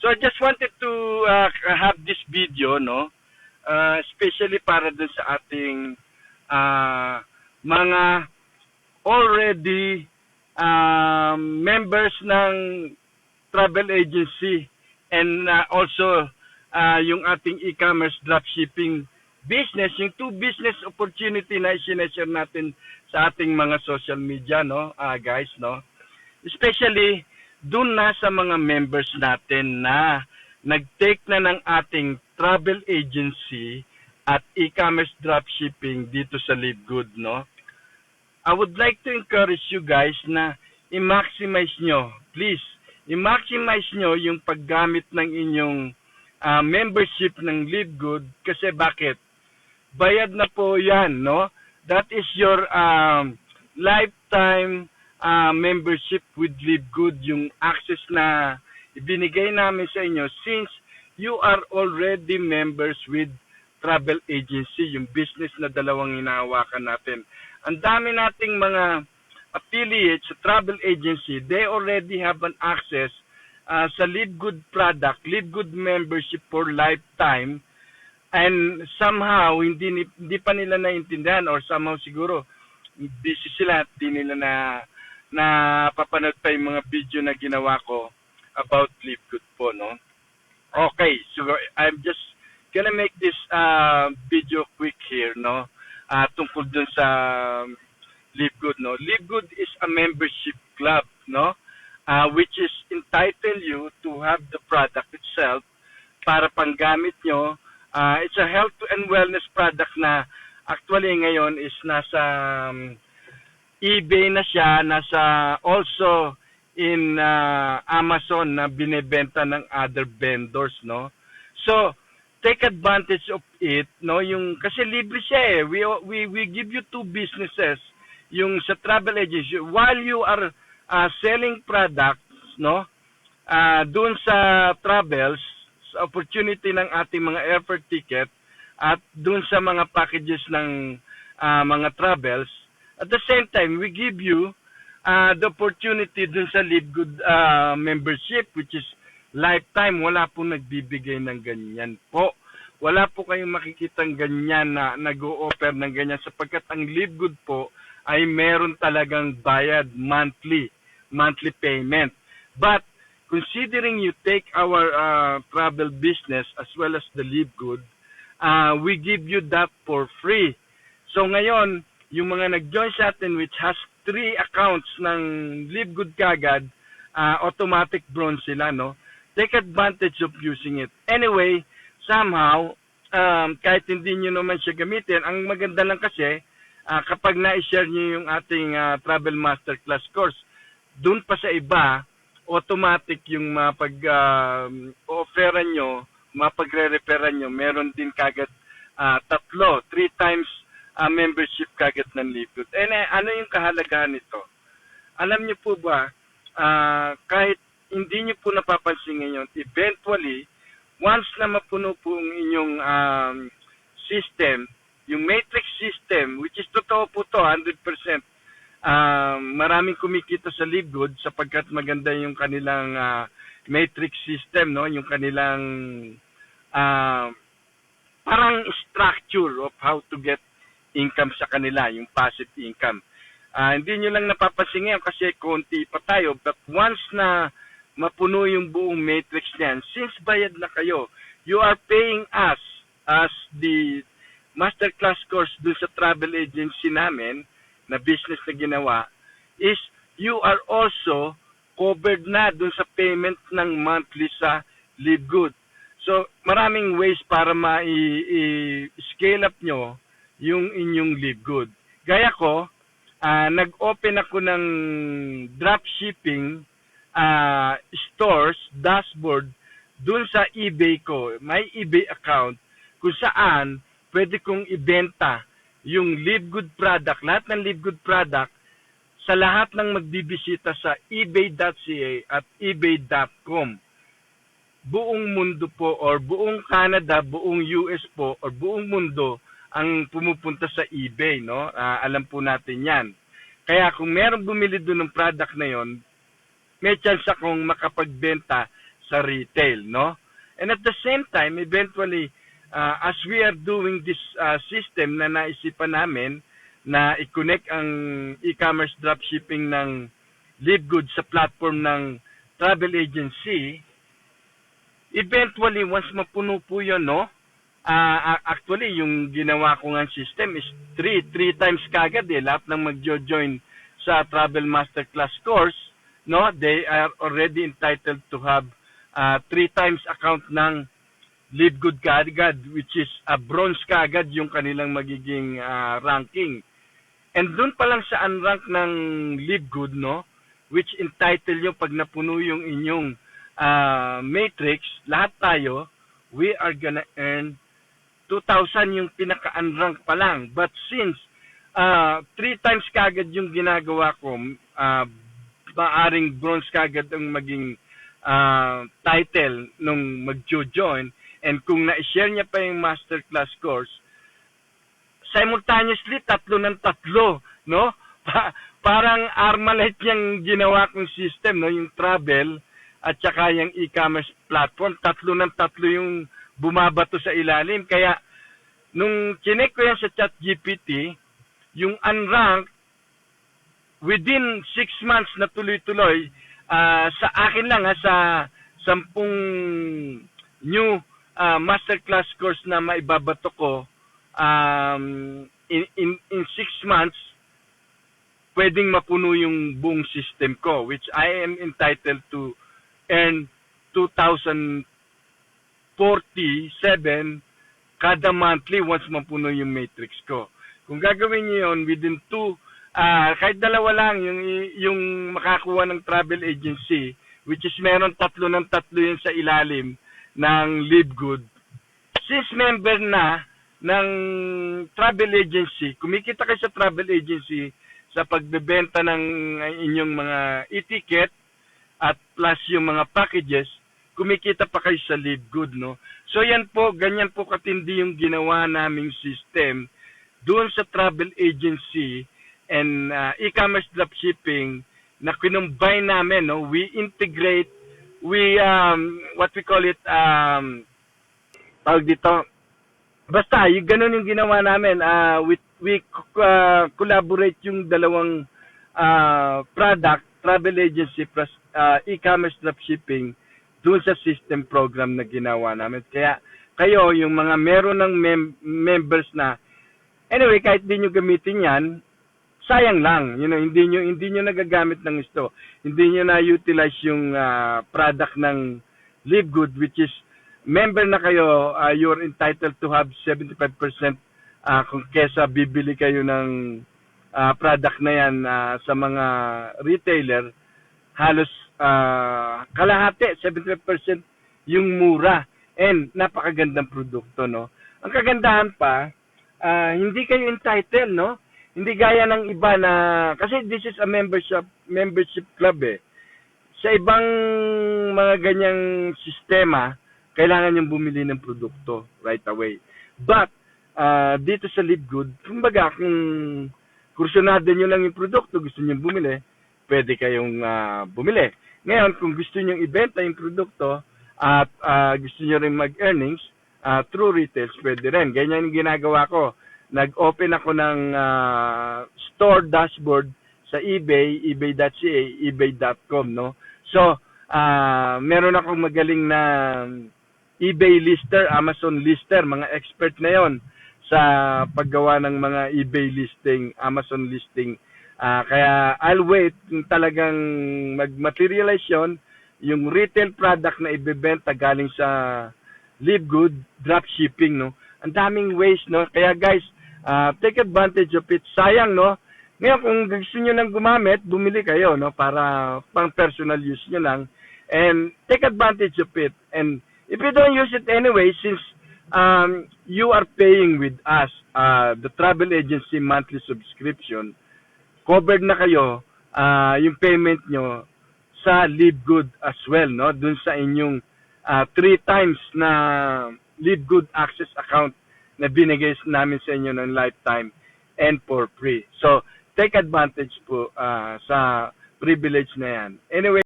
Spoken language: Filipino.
So I just wanted to uh, have this video, no? Uh, especially para dun sa ating uh, mga already um, members ng travel agency and uh, also uh, yung ating e-commerce dropshipping business, yung two business opportunity na isineshare natin sa ating mga social media, no, uh, guys, no. Especially dun na sa mga members natin na nag-take na ng ating travel agency at e-commerce dropshipping dito sa LiveGood, no? I would like to encourage you guys na i-maximize nyo, please, i-maximize nyo yung paggamit ng inyong uh, membership ng LiveGood kasi bakit? Bayad na po yan, no? That is your um, lifetime uh, membership with LiveGood, yung access na ibinigay namin sa inyo since you are already members with travel agency, yung business na dalawang hinahawakan natin. Ang dami nating mga affiliates sa travel agency, they already have an access uh, sa LiveGood product, LiveGood membership for lifetime, and somehow hindi, hindi pa nila naintindihan or somehow siguro busy sila, hindi nila na na papanood pa yung mga video na ginawa ko about Live Good po, no? Okay, so I'm just gonna make this uh, video quick here, no? Uh, tungkol dun sa um, Live Good, no? Live Good is a membership club, no? Uh, which is entitle you to have the product itself para panggamit nyo. Uh, it's a health and wellness product na actually ngayon is nasa um, eBay na siya, nasa also in uh, Amazon na binebenta ng other vendors, no? So, take advantage of it, no? Yung kasi libre siya eh. We we we give you two businesses. Yung sa travel agency while you are uh, selling products, no? Uh, doon sa travels, sa opportunity ng ating mga airfare ticket at doon sa mga packages ng uh, mga travels, at the same time, we give you uh, the opportunity dun sa Live Good uh, membership which is lifetime. Wala po nagbibigay ng ganyan po. Wala po kayong makikitang ganyan na nag-o-offer ng ganyan sapagkat ang Live Good po ay meron talagang bayad monthly, monthly payment. But considering you take our uh, travel business as well as the Live Good, uh, we give you that for free. So ngayon, yung mga nag-join sa atin which has three accounts ng Live Good kagad, uh, automatic bronze sila, no? Take advantage of using it. Anyway, somehow, um, kahit hindi nyo naman siya gamitin, ang maganda lang kasi, uh, kapag na-share nyo yung ating uh, Travel Masterclass course, dun pa sa iba, automatic yung mapag-offeran uh, nyo, mapagre-referan nyo, meron din kagad uh, tatlo, three times uh, membership kagad ng Likud. And uh, ano yung kahalagahan nito? Alam niyo po ba, uh, kahit hindi niyo po napapansin ngayon, eventually, once na mapuno po ang inyong um, system, yung matrix system, which is totoo po to, 100%, um, maraming kumikita sa Livegood sapagkat maganda yung kanilang uh, matrix system, no? yung kanilang uh, parang structure of how to get income sa kanila, yung passive income. Uh, hindi nyo lang napapansin ngayon kasi konti pa tayo. But once na mapuno yung buong matrix niyan, since bayad na kayo, you are paying us as the masterclass course dun sa travel agency namin na business na ginawa is you are also covered na dun sa payment ng monthly sa Live Good. So, maraming ways para ma-scale up nyo yung inyong live good. Gaya ko, uh, nag-open ako ng dropshipping uh, stores, dashboard, dun sa eBay ko. May eBay account kung saan pwede kong ibenta yung live good product, lahat ng live good product sa lahat ng magbibisita sa ebay.ca at ebay.com. Buong mundo po or buong Canada, buong US po or buong mundo ang pumupunta sa eBay, no? Uh, alam po natin 'yan. Kaya kung meron bumili doon ng product na 'yon, may chance akong makapagbenta sa retail, no? And at the same time, eventually, uh, as we are doing this uh, system na naisipan namin na i-connect ang e-commerce dropshipping ng LiveGood sa platform ng travel agency, eventually, once mapuno po yun, no? A- actually, yung ginawa ko nga system is three, three times kagad eh, lahat ng mag-join sa Travel Masterclass course, no? They are already entitled to have ah, three times account ng Live Good kagad, which is a bronze kagad yung kanilang magiging ah, ranking. And doon pa lang sa unrank ng Live Good, no? Which entitle yung pag napuno yung inyong ah, matrix, lahat tayo, we are gonna earn 2,000 yung pinaka-unrank pa lang. But since uh, three times kagad yung ginagawa ko, uh, maaring bronze kagad ang maging uh, title nung mag-join and kung na-share niya pa yung masterclass course, simultaneously tatlo ng tatlo, no? Pa- parang Armalite yung ginawa kong system, no? Yung travel at saka yung e-commerce platform, tatlo ng tatlo yung bumabato sa ilalim. Kaya, nung chinek ko yan sa chat GPT, yung unranked, within six months na tuloy-tuloy, ah, sa akin lang ha, sa sampung new ah, masterclass course na maibabato ko, um, in, in, in six months, pwedeng mapuno yung buong system ko, which I am entitled to earn 2,047 kada monthly once mapuno yung matrix ko. Kung gagawin niyo yun within two, ah kahit dalawa lang yung, yung makakuha ng travel agency, which is meron tatlo ng tatlo yun sa ilalim ng Live Good. Since member na ng travel agency, kumikita kayo sa travel agency sa pagbebenta ng inyong mga e-ticket at plus yung mga packages, kumikita pa kayo sa Live Good, no? So yan po, ganyan po katindi yung ginawa naming system doon sa travel agency and uh, e-commerce dropshipping na kinumbine namin, no? We integrate, we, um, what we call it, um, tawag dito, basta, yung ganun yung ginawa namin, uh, we, we uh, collaborate yung dalawang uh, product, travel agency plus uh, e-commerce dropshipping doon sa system program na ginawa namin. Kaya kayo, yung mga meron ng mem- members na, anyway, kahit di nyo gamitin yan, sayang lang. You know, hindi nyo, hindi nyo nagagamit ng gusto. Hindi nyo na-utilize yung ah, product ng Live Good, which is, member na kayo, ah, you're entitled to have 75% ah, kung kesa bibili kayo ng ah, product na yan ah, sa mga retailer, halos ah, kalahati, 75% yung mura and napakagandang produkto, no? Ang kagandahan pa, ah, hindi kayo entitled, no? Hindi gaya ng iba na, kasi this is a membership, membership club eh. Sa ibang mga ganyang sistema, kailangan yung bumili ng produkto right away. But, ah, dito sa Live Good, kumbaga, kung kursunado nyo lang yung produkto, gusto nyo bumili, pwede kayong ah, bumili. Ngayon, kung gusto nyo ibenta yung produkto at ah, gusto nyo rin mag-earnings ah, through retails, pwede rin. Ganyan yung ginagawa ko. Nag-open ako ng ah, store dashboard sa eBay, ebay.ca, ebay.com, no? So, ah meron akong magaling na eBay lister, Amazon lister, mga expert na yon sa paggawa ng mga eBay listing, Amazon listing. Ah, kaya I'll wait kung talagang mag-materialize yun, yung retail product na ibebenta galing sa Live Good, drop shipping, no? Ang daming ways, no? Kaya guys, ah, take advantage of it. Sayang, no? Ngayon, kung gusto nyo nang gumamit, bumili kayo, no? Para pang personal use nyo lang. And take advantage of it. And if you don't use it anyway, since um, you are paying with us, uh, the travel agency monthly subscription, covered na kayo ah, yung payment nyo sa Live Good as well, no? Dun sa inyong ah, three times na Live Good Access account na binigay namin sa inyo ng lifetime and for free. So, take advantage po ah, sa privilege na yan. Anyway,